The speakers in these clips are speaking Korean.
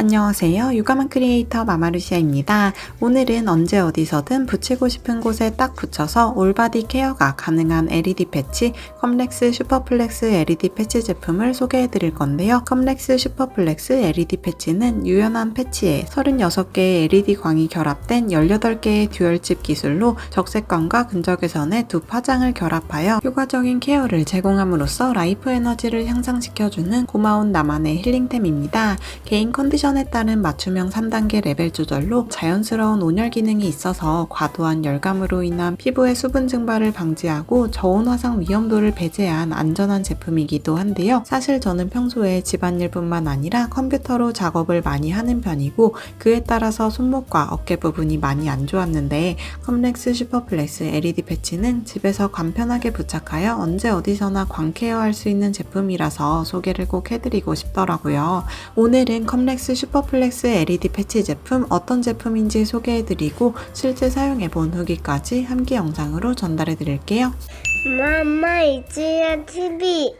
안녕하세요. 육아만 크리에이터 마마루시아입니다. 오늘은 언제 어디서든 붙이고 싶은 곳에 딱 붙여서 올바디 케어가 가능한 LED 패치 컴렉스 슈퍼플렉스 LED 패치 제품을 소개해 드릴 건데요. 컴렉스 슈퍼플렉스 LED 패치는 유연한 패치에 36개의 LED 광이 결합된 18개의 듀얼칩 기술로 적색광과 근적외선의 두 파장을 결합하여 효과적인 케어를 제공함으로써 라이프 에너지를 향상시켜주는 고마운 나만의 힐링템입니다. 개인 컨디션 에 따른 맞춤형 3단계 레벨 조절로 자연스러운 온열 기능이 있어서 과도한 열감으로 인한 피부의 수분 증발을 방지하고 저온 화상 위험도를 배제한 안전한 제품이기도 한데요. 사실 저는 평소에 집안일뿐만 아니라 컴퓨터로 작업을 많이 하는 편이고 그에 따라서 손목과 어깨 부분이 많이 안 좋았는데 컴렉스 슈퍼플렉스 LED 패치는 집에서 간편하게 부착하여 언제 어디서나 광케어할 수 있는 제품이라서 소개를 꼭 해드리고 싶더라고요. 오늘은 컴렉스 슈퍼플렉스 LED 패치 제품 어떤 제품인지 소개해드리고 실제 사용해본 후기까지 함께 영상으로 전달해드릴게요. 마마 이지야 TV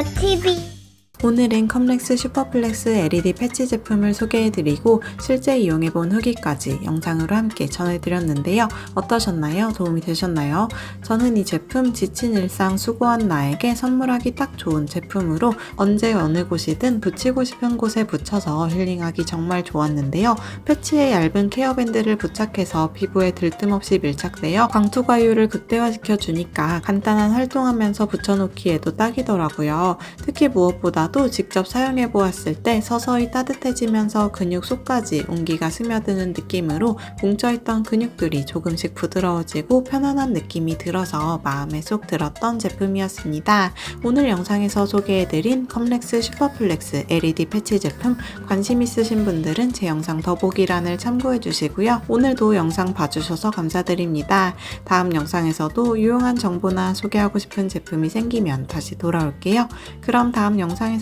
TV 오늘은 컴렉스 슈퍼플렉스 LED 패치 제품을 소개해드리고 실제 이용해본 후기까지 영상으로 함께 전해드렸는데요. 어떠셨나요? 도움이 되셨나요? 저는 이 제품 지친 일상 수고한 나에게 선물하기 딱 좋은 제품으로 언제 어느 곳이든 붙이고 싶은 곳에 붙여서 힐링하기 정말 좋았는데요. 패치에 얇은 케어밴드를 부착해서 피부에 들뜸없이 밀착되어 광투과유를 극대화시켜 주니까 간단한 활동하면서 붙여놓기에도 딱이더라고요. 특히 무엇보다 도 직접 사용해 보았을 때 서서히 따뜻해지면서 근육 속까지 온기가 스며드는 느낌으로 뭉쳐있던 근육들이 조금씩 부드러워지고 편안한 느낌이 들어서 마음에 쏙 들었던 제품이었습니다. 오늘 영상에서 소개해드린 컴렉스 슈퍼플렉스 LED 패치 제품 관심 있으신 분들은 제 영상 더보기란을 참고해 주시고요. 오늘도 영상 봐주셔서 감사드립니다. 다음 영상에서도 유용한 정보나 소개하고 싶은 제품이 생기면 다시 돌아올게요. 그럼 다음 영상에서